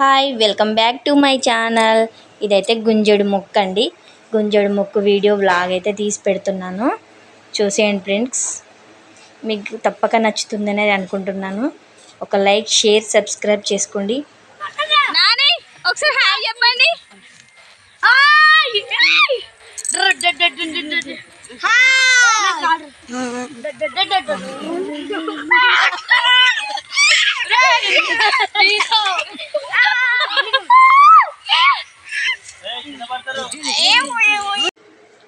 Hi welcome back to my channel. ఇదైతే గుంజడు మొక్క అండి. గుంజడు మొక్క వీడియో వ్లాగ్ అయితే తీసి పెడుతున్నాను. చూసేయండి ఫ్రెండ్స్. మీకు తప్పక నచ్చుతుందని అనుకుంటున్నాను. ఒక లైక్ షేర్ సబ్స్క్రైబ్ చేసుకోండి. ఒకసారి హాయ్ చెప్పండి. హాయ్!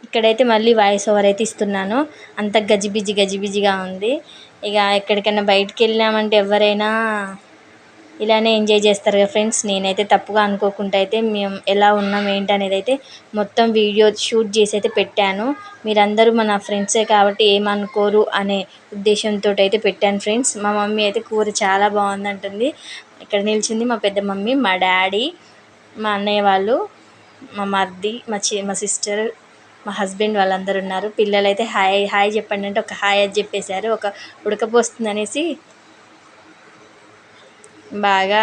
ఇక్కడైతే మళ్ళీ వాయిస్ ఓవర్ అయితే ఇస్తున్నాను. అంత గజిబిజి గజిబిజిగా ఉంది. ఇక ఎక్కడికైనా బయటికి వెళ్ళామంటే ఎవరైనా ఇలానే ఎంజాయ్ చేస్తారు కదా ఫ్రెండ్స్ నేనైతే తప్పుగా అనుకోకుండా అయితే మేము ఎలా ఉన్నాం ఏంటి అనేది అయితే మొత్తం వీడియో షూట్ చేసి అయితే పెట్టాను. మీరందరూ మన ఫ్రెండ్సే కాబట్టి ఏమనుకోరు అనే ఉద్దేశంతో అయితే పెట్టాను ఫ్రెండ్స్ మా మమ్మీ అయితే కూర చాలా బాగుందంటుంది. ఇక్కడ నిలిచింది మా పెద్ద మమ్మీ మా డాడీ మా అన్నయ్య వాళ్ళు. మా మర్ది మా చి మా సిస్టర్ మా హస్బెండ్ వాళ్ళందరూ ఉన్నారు. పిల్లలైతే హాయ్ హాయ్ చెప్పండి అంటే ఒక హాయ్ అని చెప్పేశారు. ఒక ఉడకపోస్తుంది అనేసి బాగా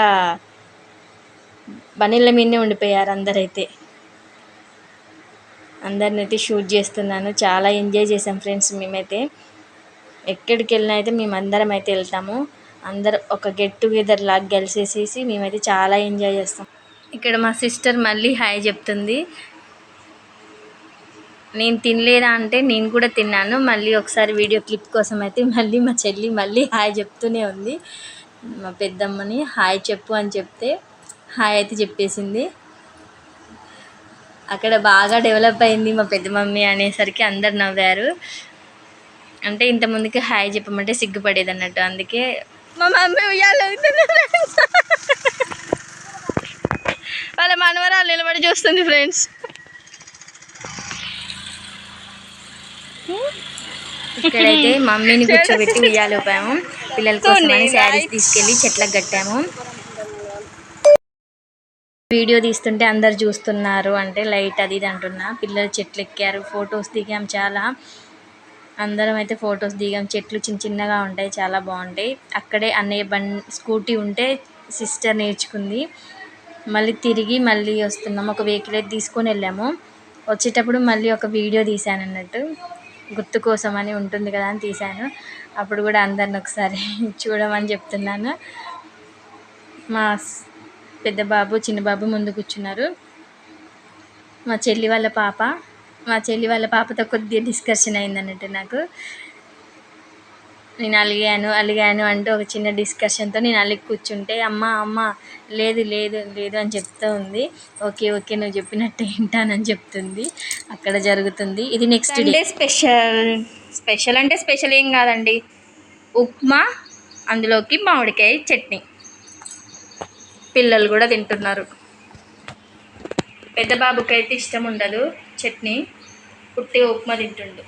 బనీళ్ళ మీదనే ఉండిపోయారు అందరైతే. అందరిని అయితే షూట్ చేస్తున్నాను. చాలా ఎంజాయ్ చేసాం ఫ్రెండ్స్ మేమైతే. ఎక్కడికి వెళ్ళినా అయితే మేమందరం అయితే వెళ్తాము. అందరు ఒక గెట్ టుగెదర్ లాగా కలిసేసేసి మేమైతే చాలా ఎంజాయ్ చేస్తాం. ఇక్కడ మా సిస్టర్ మళ్ళీ హాయ్ చెప్తుంది. నేను తినలేదా అంటే నేను కూడా తిన్నాను. మళ్ళీ ఒకసారి వీడియో క్లిప్ కోసం అయితే మళ్ళీ మా చెల్లి మళ్ళీ హాయ్ చెప్తూనే ఉంది. మా పెద్దమ్మని హాయ్ చెప్పు అని చెప్తే హాయ్ అయితే చెప్పేసింది. అక్కడ బాగా డెవలప్ అయింది మా పెద్ద మమ్మీ అనేసరికి అందరు నవ్వారు. అంటే ఇంతమందికి హాయ్ చెప్పమంటే సిగ్గుపడేది అన్నట్టు అందుకే మా మమ్మీ ఉయ్యాలి మనవరాలు నిలబడి చూస్తుంది ఫ్రెండ్స్ ఇక్కడైతే మమ్మీని కూర్చోబెట్టి ఉయ్యాలోపాము పిల్లల కోసమని శారీస్ తీసుకెళ్ళి చెట్లకు కట్టాము. వీడియో తీస్తుంటే అందరు చూస్తున్నారు అంటే లైట్ అది ఇది అంటున్నా. పిల్లలు చెట్లు ఎక్కారు ఫొటోస్ దిగాం చాలా. అందరం అయితే ఫొటోస్ దిగాం. చెట్లు చిన్న చిన్నగా ఉంటాయి చాలా బాగుంటాయి. అక్కడే అన్నయ్య బండి స్కూటీ ఉంటే సిస్టర్ నేర్చుకుంది. మళ్ళీ తిరిగి మళ్ళీ వస్తున్నాం. ఒక వెహికల్ అయితే తీసుకొని వెళ్ళాము. వచ్చేటప్పుడు మళ్ళీ ఒక వీడియో తీశాను అన్నట్టు. గుర్తు కోసం అని ఉంటుంది కదా అని తీశాను. అప్పుడు కూడా అందరిని ఒకసారి చూడమని చెప్తున్నాను. మా పెద్ద బాబు చిన్న బాబు ముందు కూర్చున్నారు. మా చెల్లి వాళ్ళ పాప. మా చెల్లి వాళ్ళ పాపతో కొద్దిగా డిస్కషన్ అయింది అన్నట్టు నాకు. నేను అలిగాను అలిగాను అంటూ ఒక చిన్న డిస్కషన్తో నేను అలిగి కూర్చుంటే అమ్మ అమ్మ లేదు లేదు లేదు అని చెప్తూ ఉంది. ఓకే ఓకే నువ్వు చెప్పినట్టు వింటానని చెప్తుంది. అక్కడ జరుగుతుంది. ఇది నెక్స్ట్ డే స్పెషల్ స్పెషల్ అంటే స్పెషల్ ఏం కాదండి. ఉప్మా అందులోకి మామిడికాయ చట్నీ. పిల్లలు కూడా తింటున్నారు. పెద్ద బాబుకి అయితే ఇష్టం ఉండదు చట్నీ. పుట్టి ఉప్మా తింటుండు.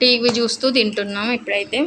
టీవీ చూస్తూ తింటున్నాం ఇప్పుడైతే.